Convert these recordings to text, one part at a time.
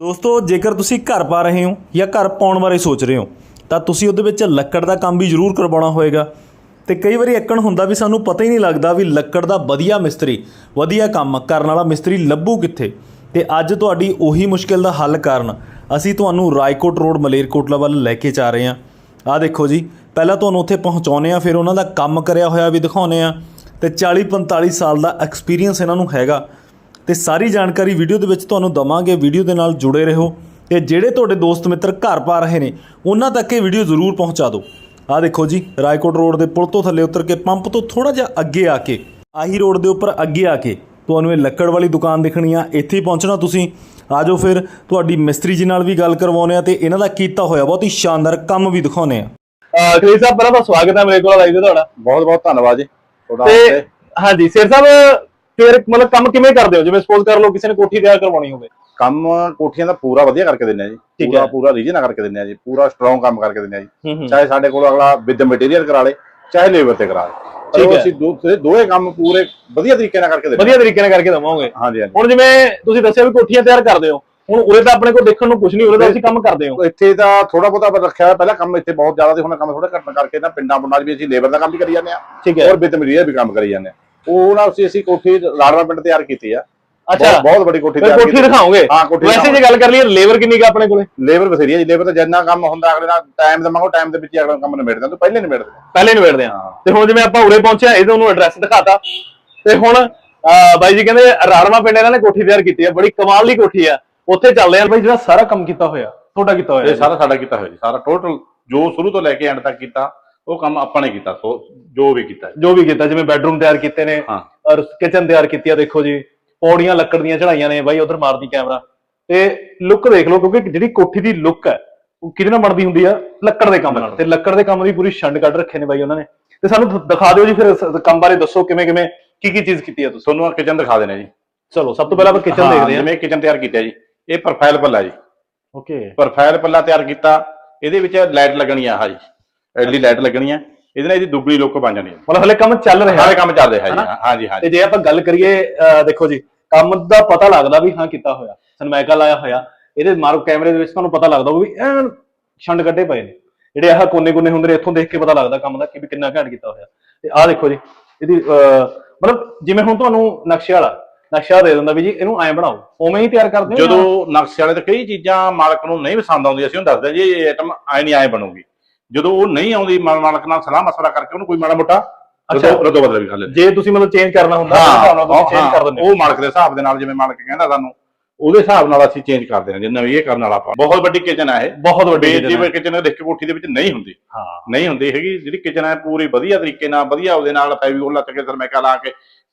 ਦੋਸਤੋ, ਜੇਕਰ ਤੁਸੀਂ ਘਰ ਪਾ ਰਹੇ ਹੋ ਜਾਂ ਘਰ ਪਾਉਣ ਬਾਰੇ ਸੋਚ ਰਹੇ ਹੋ, ਤਾਂ ਤੁਸੀਂ ਉਹਦੇ ਵਿੱਚ ਲੱਕੜ ਦਾ ਕੰਮ ਵੀ ਜ਼ਰੂਰ ਕਰਵਾਉਣਾ ਹੋਏਗਾ। ਤੇ ਕਈ ਵਾਰੀ ਇੱਕਣ ਹੁੰਦਾ ਵੀ ਸਾਨੂੰ ਪਤਾ ਹੀ ਨਹੀਂ ਲੱਗਦਾ ਵੀ ਲੱਕੜ ਦਾ ਵਧੀਆ ਮਿਸਤਰੀ, ਵਧੀਆ ਕੰਮ ਕਰਨ ਵਾਲਾ ਮਿਸਤਰੀ ਲੱਭੂ ਕਿੱਥੇ। ਤੇ ਅੱਜ ਤੁਹਾਡੀ ਉਹੀ ਮੁਸ਼ਕਿਲ ਦਾ ਹੱਲ ਕਰਨ ਅਸੀਂ ਤੁਹਾਨੂੰ ਰਾਏਕੋਟ ਰੋਡ, ਮਲੇਰਕੋਟਲਾ ਵੱਲ ਲੈ ਕੇ ਜਾ ਰਹੇ ਹਾਂ। ਆਹ ਦੇਖੋ ਜੀ, ਪਹਿਲਾਂ ਤੁਹਾਨੂੰ ਉੱਥੇ ਪਹੁੰਚਾਉਨੇ ਆ ਫਿਰ ਉਹਨਾਂ ਦਾ ਕੰਮ ਕਰਿਆ ਹੋਇਆ ਵੀ ਦਿਖਾਉਨੇ ਆ ਤੇ 40 45 ਸਾਲ ਦਾ ਐਕਸਪੀਰੀਅੰਸ ਇਹਨਾਂ ਨੂੰ ਹੈਗਾ। ਤੇ ਸਾਰੀ ਜਾਣਕਾਰੀ ਵੀਡੀਓ ਦੇ ਵਿੱਚ ਤੁਹਾਨੂੰ ਦਵਾਂਗੇ। ਵੀਡੀਓ ਦੇ ਨਾਲ ਜੁੜੇ ਰਹੋ ਤੇ ਜਿਹੜੇ ਤੁਹਾਡੇ ਦੋਸਤ ਮਿੱਤਰ ਘਰ ਪਾ ਰਹੇ ਨੇ ਉਹਨਾਂ ਤੱਕ ਇਹ ਵੀਡੀਓ ਜ਼ਰੂਰ ਪਹੁੰਚਾ ਦਿਓ। ਆਹ ਦੇਖੋ ਜੀ ਰਾਏਕੋਟ ਰੋਡ ਦੇ ਪੁਲ ਤੋਂ ਥੱਲੇ ਉਤਰ ਕੇ ਪੰਪ ਤੋਂ ਥੋੜਾ ਜਿਹਾ ਅੱਗੇ ਆ ਕੇ ਆਹੀ ਰੋਡ ਦੇ ਉੱਪਰ ਅੱਗੇ ਆ ਕੇ ਤੁਹਾਨੂੰ ਇਹ ਲੱਕੜ ਵਾਲੀ ਦੁਕਾਨ ਦਿਖਣੀ ਆ। ਇੱਥੇ ਹੀ ਪਹੁੰਚਣਾ ਤੁਸੀਂ। ਆ ਜਾਓ ਫਿਰ ਤੁਹਾਡੀ ਮਿਸਤਰੀ ਜੀ ਨਾਲ ਵੀ ਗੱਲ ਕਰਵਾਉਨੇ ਆ ਤੇ ਇਹਨਾਂ ਦਾ ਕੀਤਾ ਹੋਇਆ ਬਹੁਤ ਹੀ ਸ਼ਾਨਦਾਰ ਕੰਮ ਵੀ ਦਿਖਾਉਨੇ ਆ। ਖਰੀ ਸਾਹਿਬ ਪਹਿਲਾਂ ਤਾਂ ਸਵਾਗਤ ਹੈ ਮੇਰੇ ਕੋਲ ਲਾਈਵ ਤੇ ਤੁਹਾਡਾ। ਬਹੁਤ ਬਹੁਤ ਧੰਨਵਾਦ ਜੀ। ਤੁਹਾਡਾ ਤੇ। ਹਾਂਜੀ ਸਿਰ ਸਾਹਿਬ ਫਿਰ ਮਤਲਬ ਕੰਮ ਕਿਵੇਂ ਕਰਦੇ ਹੋ? ਜਿਵੇਂ ਸਪੋਜ਼ ਕਰ ਲਓ ਕਿਸੇ ਨੇ ਕੋਠੀ ਤਿਆਰ ਕਰਵਾਉਣੀ ਹੋਵੇ। ਕੰਮ ਕੋਠੀਆਂ ਦਾ ਪੂਰਾ ਵਧੀਆ ਕਰਕੇ ਦਿੰਨੇ ਆ ਜੀ। ਪੂਰਾ। ਪੂਰਾ ਰੀਜਨ ਕਰਕੇ ਦਿੰਨੇ ਆ ਜੀ। ਪੂਰਾ ਸਟਰੋਂਗ ਕੰਮ ਕਰਕੇ ਦਿੰਨੇ ਆ ਜੀ। ਚਾਹੇ ਸਾਡੇ ਕੋਲ ਅਗਲਾ ਵਿਦ ਮਟੀਰੀਅਲ ਕਰਾ ਲੇ ਚਾਹੇ ਲੇਬਰ ਤੇ ਕਰਾ ਲੇ। ਠੀਕ ਹੈ। ਅਸੀਂ ਦੋ- ਤੇ ਦੋਵੇਂ ਕੰਮ ਪੂਰੇ ਵਧੀਆ ਤਰੀਕੇ ਨਾਲ ਕਰਕੇ ਦਿੰਨੇ ਵਧੀਆ ਤਰੀਕੇ ਨਾਲ ਕਰਕੇ ਦਵਾਂਗੇ। ਹਾਂਜੀ ਹਾਂਜੀ। ਹੁਣ ਜਿਵੇਂ ਤੁਸੀਂ ਦੱਸਿਆ ਵੀ ਕੋਠੀਆਂ ਤਿਆਰ ਕਰਦੇ ਹੋ। ਹੁਣ ਉਰੇ ਤਾਂ ਆਪਣੇ ਕੋਲ ਦੇਖਣ ਨੂੰ ਕੁਝ ਨਹੀਂ ਉਰੇ ਤਾਂ ਤੁਸੀਂ ਕੰਮ ਕਰਦੇ ਹੋ। ਇੱਥੇ ਤਾਂ ਥੋੜਾ ਬਹੁਤਾ ਰੱਖਿਆ ਹੋਇਆ, ਪਹਿਲਾਂ ਕੰਮ ਇੱਥੇ ਬਹੁਤ ਜ਼ਿਆਦਾ ਸੀ ਹੁਣ ਕੰਮ ਥੋੜਾ ਘੱਟ ਕਰਕੇ ਨਾ ਪਿੰਡਾਂ ਪੁੰਡਾਂ ਵੀ ਅਸੀਂ ਲੇਬਰ ਦਾ ਕੰਮ ਵੀ ਕਰੀ ਜਾਂਦੇ ਆ ਠੀਕ ਹੈ। ਔਰ ਮਟੀਰੀਅਲ ਵੀ ਕੰਮ ਕਰੀ ਜਾਂਦੇ ਆ ਉਹ ਨਾਲ ਅਸੀਂ ਅਸੀਂ ਕੋਠੀ ਲਾੜਵਾ ਪਿੰਡ ਤਿਆਰ ਕੀਤੀ ਆ। ਅੱਛਾ। ਬਹੁਤ- ਵੱਡੀ ਕੋਠੀ ਤਿਆਰ ਕੋਠੀ ਦਿਖਾਓਗੇ? ਹਾਂ ਕੋਠੀ ਵੈਸੇ ਜੇ ਗੱਲ ਕਰ ਲਈਏ ਲੇਬਰ ਕਿੰਨੀ ਕੁ ਆਪਣੇ ਕੋਲੇ? ਲੇਬਰ ਬਥੇਰੀ ਹੈ ਜੀ ਲੇਬਰ ਤਾਂ ਜਿੰਨਾ ਕੰਮ ਹੁੰਦਾ ਅਗਲੇ ਨਾਲ ਟਾਈਮ ਦਾ ਮੰਗੋ ਟਾਈਮ ਦੇ ਵਿੱਚ ਹੀ ਅਗਲਾ ਕੰਮ ਨਿਬੇੜਦਾ ਤੂੰ ਪਹਿਲੇ ਨਿਬੇੜਦੇ ਪਹਿਲੇ ਨਿਬੇੜਦੇ ਆ। ਹਾਂ। ਤੇ ਹੁਣ ਜਿਵੇਂ ਆਪਾਂ ਉਰੇ ਪਹੁੰਚੇ ਆ ਇਹਦੇ ਨੂੰ ਐਡਰੈਸ ਦਿਖਾਤਾ। ਤੇ ਹੁਣ ਬਾਈ ਜੀ ਕਹਿੰਦੇ ਰਾੜਵਾ ਪਿੰਡ ਇਹਨਾਂ ਨੇ ਕੋਠੀ ਤਿਆਰ ਕੀਤੀ ਆ। ਬੜੀ ਕਮਾਲ ਦੀ ਕੋਠੀ ਆ। ਉੱਥੇ ਚੱਲਦੇ ਆ। ਬਾਈ ਜਿਹੜਾ ਸਾਰਾ ਕੰਮ ਕੀਤਾ ਹੋਇਆ ਤੁਹਾਡਾ ਕੀਤਾ ਹੋਇਆ ਇਹ ਸਾਰਾ ਸਾਡਾ ਕੀਤਾ ਹੋਇਆ ਜੀ। ਸਾਰਾ ਟੋਟਲ ਜੋ ਸ਼ੁਰੂ ਤੋਂ ਲੈ ਕੇ ਐਂਡ ਤੱਕ ਕੀਤਾ। ਉਹ ਕੰਮ ਆਪਾਂ ਨੇ ਕੀਤਾ ਸੋ ਜੋ ਵੀ ਕੀਤਾ ਜੀ। ਵੀ ਕੀਤਾ ਜਿਵੇਂ ਬੈੱਡਰੂਮ ਤਿਆਰ ਕੀਤੇ ਨੇ ਹਾਂ। ਔਰ ਕਿਚਨ ਤਿਆਰ ਕੀਤੀ ਆ ਦੇਖੋ ਜੀ ਪੌੜੀਆਂ ਲੱਕੜ ਦੀਆਂ ਚੜਾਈਆਂ ਨੇ ਬਾਈ ਉਧਰ ਮਾਰਦੀ ਕੈਮਰਾ ਤੇ ਲੁੱਕ ਦੇਖ ਲਓ ਕਿਉਂਕਿ ਜਿਹੜੀ ਕੋਠੀ ਦੀ ਲੁੱਕ ਹੈ ਉਹ ਕਿਹਦੇ ਨਾਲ ਬਣਦੀ ਹੁੰਦੀ ਆ? ਲੱਕੜ ਦੇ ਕੰਮ ਨਾਲ। ਤੇ ਲੱਕੜ ਦੇ ਕੰਮ ਦੀ ਪੂਰੀ ਛੰਡ ਕੱਢ ਰੱਖੇ ਨੇ ਬਾਈ ਉਹਨਾਂ ਨੇ। ਤੇ ਸਾਨੂੰ ਦ- ਦਿਖਾ ਦਿਓ ਜੀ ਫਿਰ ਇਸ ਕੰਮ ਬਾਰੇ ਦੱਸੋ ਕਿਵੇਂ ਕਿਵੇਂ ਕੀ ਕੀ ਚੀਜ਼ ਕੀਤੀ ਆ ਤੁਸੀਂ। ਤੁਹਾਨੂੰ ਕਿਚਨ ਦਿਖਾ ਦੇਣਾ ਜੀ। ਚਲੋ ਸਭ ਤੋਂ ਪਹਿਲਾਂ ਆਪਾਂ ਕਿਚਨ ਹਾਂ, ਦੇਖਦੇ ਹਾਂ। ਜਿਵੇਂ ਕਿਚਨ ਤਿਆਰ ਕੀਤਾ ਜੀ। ਇਹ ਪ੍ਰੋਫਾਈਲ ਪੱਲਾ ਜੀ। ਓਕੇ ਪ੍ਰੋਫਾਈਲ ਪੱਲਾ ਤਿਆਰ ਕੀਤਾ। ਇਹਦੇ ਵਿੱਚ ਲਾਈਟ ਲੱਗਣੀ ਆ ਹਾਂ ਜੀ। ਐਲਡੀ ਲਾਈਟ ਲੱਗਣੀ ਆ ਇਹਦੇ ਨਾਲ ਇਹਦੀ ਦੁੱਗਣੀ ਲੁੱਕ ਬਣ ਜਾਣੀ ਹੈ ਮਤਲਬ ਹਲੇ ਕੰਮ ਚੱਲ ਰਿਹਾ। ਸਾਰੇ ਕੰਮ ਚੱਲ ਰਿਹਾ? ਹਾਂ ਜੀ ਹਾਂ ਤੇ ਜੀ ਜੇ ਆਪਾਂ ਗੱਲ ਕਰੀਏ ਅਹ ਦੇਖੋ ਜੀ ਕੰਮ ਦਾ ਪਤਾ ਲੱਗਦਾ ਵੀ ਹਾਂ ਕੀਤਾ ਹੋਇਆ ਸਨਮੈਕਾ ਲਾਇਆ ਹੋਇਆ ਇਹਦੇ ਮਾਰੋ ਕੈਮਰੇ ਦੇ ਵਿੱਚ ਤੁਹਾਨੂੰ ਪਤਾ ਲੱਗਦਾ ਵੀ ਐਨ ਛੰਡ ਕੱਢੇ ਪਏ ਨੇ। ਜਿਹੜੇ ਆਹ ਕੋਨੇ ਕੋਨੇ ਹੁੰਦੇ ਨੇ ਇੱਥੋਂ ਦੇਖ ਕੇ ਪਤਾ ਲੱਗਦਾ ਕੰਮ ਦਾ ਕਿ ਵੀ ਕਿੰਨਾ ਘੈਂਟ ਕੀਤਾ ਹੋਇਆ। ਤੇ ਆਹ ਦੇਖੋ ਜੀ ਇਹਦੀ ਅਹ, ਮਤਲਬ ਜਿਵੇਂ ਹੁਣ ਤੁਹਾਨੂੰ ਨਕਸ਼ੇ ਵਾਲਾ ਨਕਸ਼ਾ ਦੇ ਦਿੰਦਾ ਵੀ ਜੀ ਇਹਨੂੰ ਐਂ ਬਣਾਓ ਉਵੇਂ ਹੀ ਤਿਆਰ ਕਰਦੇ ਹੋ ਜਾਂ- ਜਦੋਂ ਨਕਸ਼ੇ ਵਾਲੇ ਤੇ ਕਈ ਚੀਜ਼ਾਂ ਮਾਲਕ ਨੂੰ ਨਹੀਂ ਪਸੰਦ ਆਉਂਦੀਆਂ ਅਸੀਂ ਉਹਨੂੰ ਦੱਸਦੇ ਜੀ ਇਹ ਆਈਟਮ ਐ ਨਹੀਂ ਐ ਬਣੂਗੀ। ਜਦੋਂ ਉਹ ਨਹੀਂ ਆਉਂਦੀ ਮਾਲ- ਮਾਲਕ ਨਾਲ ਸਲਾਹ ਮਸਲਾ ਕਰਕੇ ਉਹਨੂੰ ਕੋਈ ਮਾੜਾ ਮੋਟਾ ਅੱਛਾ। ਰਦੋ ਰਦੋ ਬਦਲ ਵੀ ਕਰ ਲੈਂਦੇ। ਜੇ ਤੁਸੀਂ ਮਤਲਬ ਚੇਂਜ ਕਰਨਾ ਹੁੰਦਾ ਤਾਂ ਉਸ ਹਿਸਾਬ ਨਾਲ ਤੁਸੀਂ ਹਾਂ, ਚੇਂਜ ਕਰ ਦਿੰਦੇ ਹੋ। ਉਹ ਮਾਲਕ ਦੇ ਹਿਸਾਬ ਦੇ ਨਾਲ ਜਿਵੇਂ ਮਾਲਕ ਕਹਿੰਦਾ ਸਾਨੂੰ ਉਹਦੇ ਹਿਸਾਬ ਨਾਲ ਅਸੀਂ ਚੇਂਜ ਕਰਦੇ ਹਾਂ ਜਿੰਨਾ ਵੀ ਇਹ ਕਰਨ ਵਾਲਾ ਆਪਾਂ। ਬਹੁਤ ਵੱਡੀ ਕਿਚਨ ਹੈ ਇਹ। ਬਹੁਤ ਵੱਡੀ kitchen ਹੈ। ਕਿਚਨ ਦੇਖ ਕੇ ਕੋਠੀ ਦੇ ਵਿੱਚ ਨਹੀਂ ਹੁੰਦੀ। ਹਾਂ। ਨਹੀਂ ਹੁੰਦੀ ਹੈਗੀ ਜਿਹੜੀ ਕਿਚਨ ਹੈ ਪੂਰੀ ਵਧੀਆ ਤਰੀਕੇ ਨਾਲ ਵਧੀਆ ਉਹਦੇ ਨਾਲ ਫੈਵੀਕੋਲ ਲੱਗ ਕੇ ਸਰਮੈਕਾ ਲਾ ਕੇ